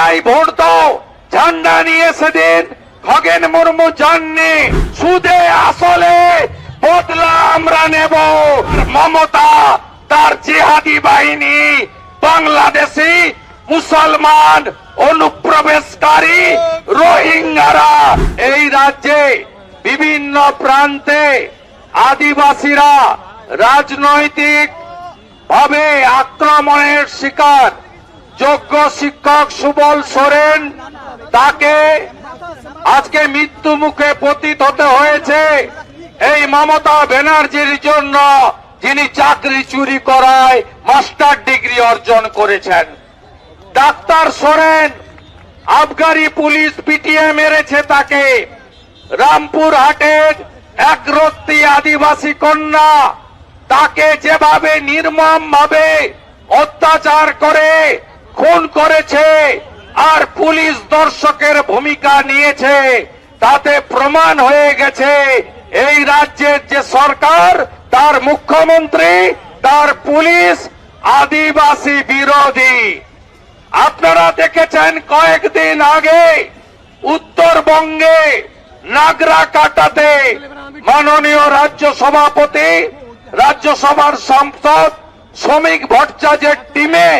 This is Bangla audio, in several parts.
চাই ভোট দাও। ঝান্ডা নিয়ে সেদিন খগেন মুর্মু যাননি। সুদে আসলে বদলা আমরা নেব। মমতা, তার জিহাদি বাহিনী, বাংলাদেশি, মুসলমান, অনুপ্রবেশকারী, রোহিঙ্গারা। এই রাজ্যে বিভিন্ন প্রান্তে আদিবাসীরা রাজনৈতিক ভাবে আক্রমণের শিকার। যোগ্য শিক্ষক সুবল সোরেন, তাকে আজকে মৃত্যু মুখে পতিত হতে হয়েছে। এই মমতা ব্যানার্জির জন্য যিনি চাকরি চুরি করায় মাস্টার ডিগ্রি অর্জন করেছেন। ডাক্তার সোরেন, আবগারি পুলিশ পিটিয়ে মেরেছে তাকে। রামপুর হাটের এক রত্তি আদিবাসী কন্যা তাকে যেভাবে নির্মম ভাবে অত্যাচার করে খুন করেছে আর পুলিশ দর্শকের ভূমিকা নিয়েছে, তাতে প্রমাণ হয়ে গেছে এই রাজ্যের যে সরকার, তার মুখ্যমন্ত্রী, তার পুলিশ, আদিবাসী বিরোধী। আপনারা দেখেছেন কয়েকদিন আগে উত্তরবঙ্গে নাগরা কাটাতে মাননীয় রাজ্য সভাপতি, রাজ্যসভার সাংসদ, শ্রমিক ভট্টাচার্যের টিমে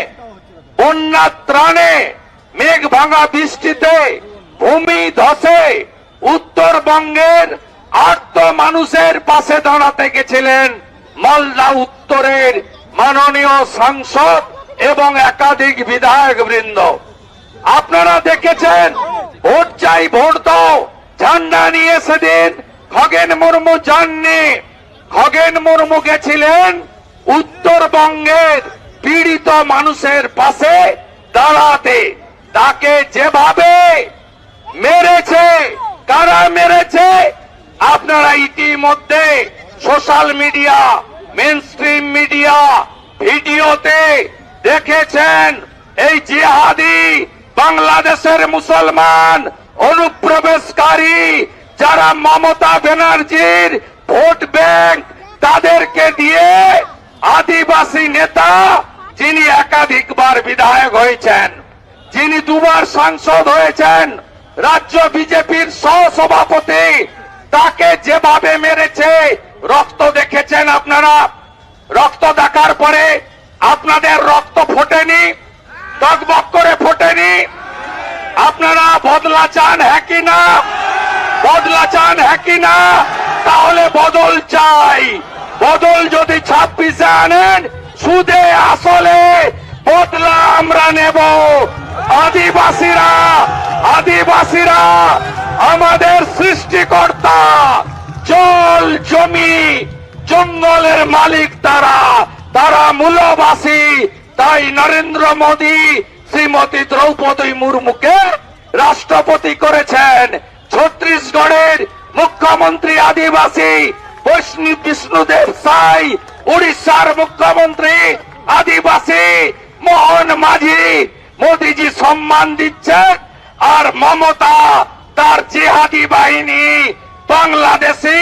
বন্যা ত্রাণে, মেঘ ভাঙা বৃষ্টিতে, ভূমি ধসে, উত্তরবঙ্গের আর্ত মানুষের পাশে দাঁড়াতে গেছিলেন মালদা উত্তরের মাননীয় সাংসদ এবং একাধিক বিধায়ক বৃন্দ। আপনারা দেখেছেন, ভোট চাই, ভোট দাও, ঝান্ডা নিয়ে সেদিন খগেন মুর্মু যাননি। খগেন মুর্মু গেছিলেন উত্তরবঙ্গের পীড়িত মানুষের পাশে দাঁড়াতে, তাকে যেভাবে মেরেছে, কারা মেরেছে, আপনারা ইতিমধ্যে social media mainstream media ভিডিওতে দেখেছেন, এই জিহাদি বাংলাদেশের মুসলমান অনুপ্রবেশকারী যারা মমতা ব্যানার্জির ভোট ব্যাংক তাদেরকে দিয়ে আদিবাসী নেতা যিনি একাধিকবার বিধায়ক হয়েছেন, যিনি দুবার সাংসদ হয়েছেন, রাজ্য বিজেপির সহসভাপতি, তাকে যেভাবে মেরেছে, রক্ত দেখেছেন আপনারা? রক্ত দেখার পরে আপনাদের রক্ত ফোটেনি? টকবক করে ফোটেনি? আপনারা বদলা চান হ্যাঁ কি না? বদলা চান হ্যাঁ না? তাহলে বদল চাই। বদল যদি ছাব্বিশে আনেন সুদে আসলে বদলা আমরা নেব। আদিবাসীরা আদিবাসীরা, আমাদের সৃষ্টিকর্তা, জল, জমি, জঙ্গলের মালিক তারা তারা মূলবাসী। তাই নরেন্দ্র মোদী, শ্রীমতী দ্রৌপদী মুর্মুকে রাষ্ট্রপতি করেছেন। ছত্তিশগড়ের মুখ্যমন্ত্রী আদিবাসী বৈষ্ণব বিষ্ণুদেব সাই উড়িষ্যার মুখ্যমন্ত্রী আদিবাসী মোহন মাঝি মোদীজি সম্মান দিচ্ছেন আর মমতা, তার জেহাদি বাহিনী, বাংলাদেশি,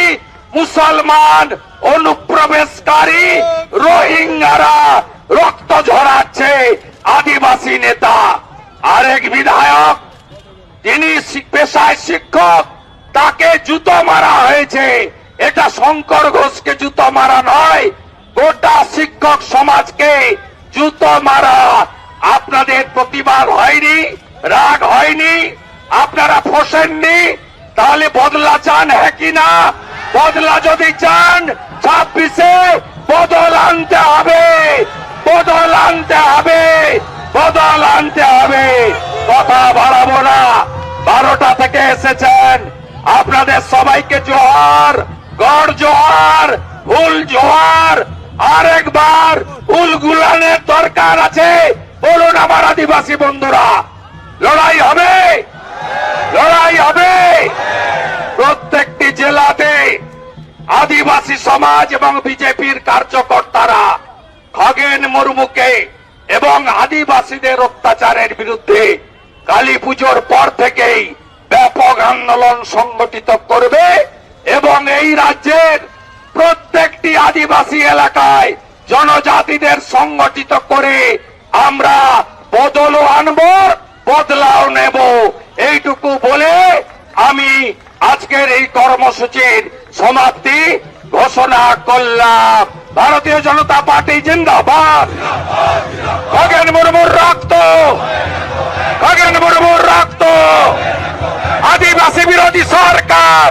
মুসলমান, অনুপ্রবেশকারী, রোহিঙ্গারা রক্ত ঝরাচ্ছে আদিবাসী নেতা। আরেক বিধায়ক তিনি পেশায় শিক্ষক, তাকে জুতো মারা হয়েছে। এটা শঙ্কর ঘোষকে জুতো মারা নয়, গোটা শিক্ষক সমাজকে জুতো মারা। আপনাদের প্রতিবাদ হয়নি, রাগ হয়নি, আপনারা ফসেননি তাহলে বদলা চান হ্যাঁ কি না? বদলা যদি চান, ছাব্বিশে বদল আনতে হবে, বদল আনতে হবে, বদল আনতে হবে। কথা বাড়াবো না, বারোটা থেকে এসেছেন, আপনাদের সবাইকে জোহার গড় জোহার ফুল জোহার আরেকবার ফুল গুলানের দরকার আছে। বলুন আমার আদিবাসী বন্ধুরা, লড়াই হবে? লড়াই হবে? প্রত্যেকটি জেলাতে আদিবাসী সমাজ এবং বিজেপির কার্যকর্তারা খগেন মুর্মুকে এবং আদিবাসীদের অত্যাচারের বিরুদ্ধে কালী পুজোর পর থেকেই ব্যাপক আন্দোলন সংগঠিত করবে। এবং এই রাজ্যের প্রত্যেকটি আদিবাসী এলাকায় জনজাতিদের সংগঠিত করে আমরা বদলও আনব, বদলাও নেব। এইটুকু বলে আমি আজকের এই কর্মসূচির সমাপ্তি ঘোষণা করলাম। ভারতীয় জনতা পার্টি জিন্দাবাদ। খগেন মুর্মুর রক্ত। খগেন মুর্মুর রক্ত আদিবাসী বিরোধী সরকার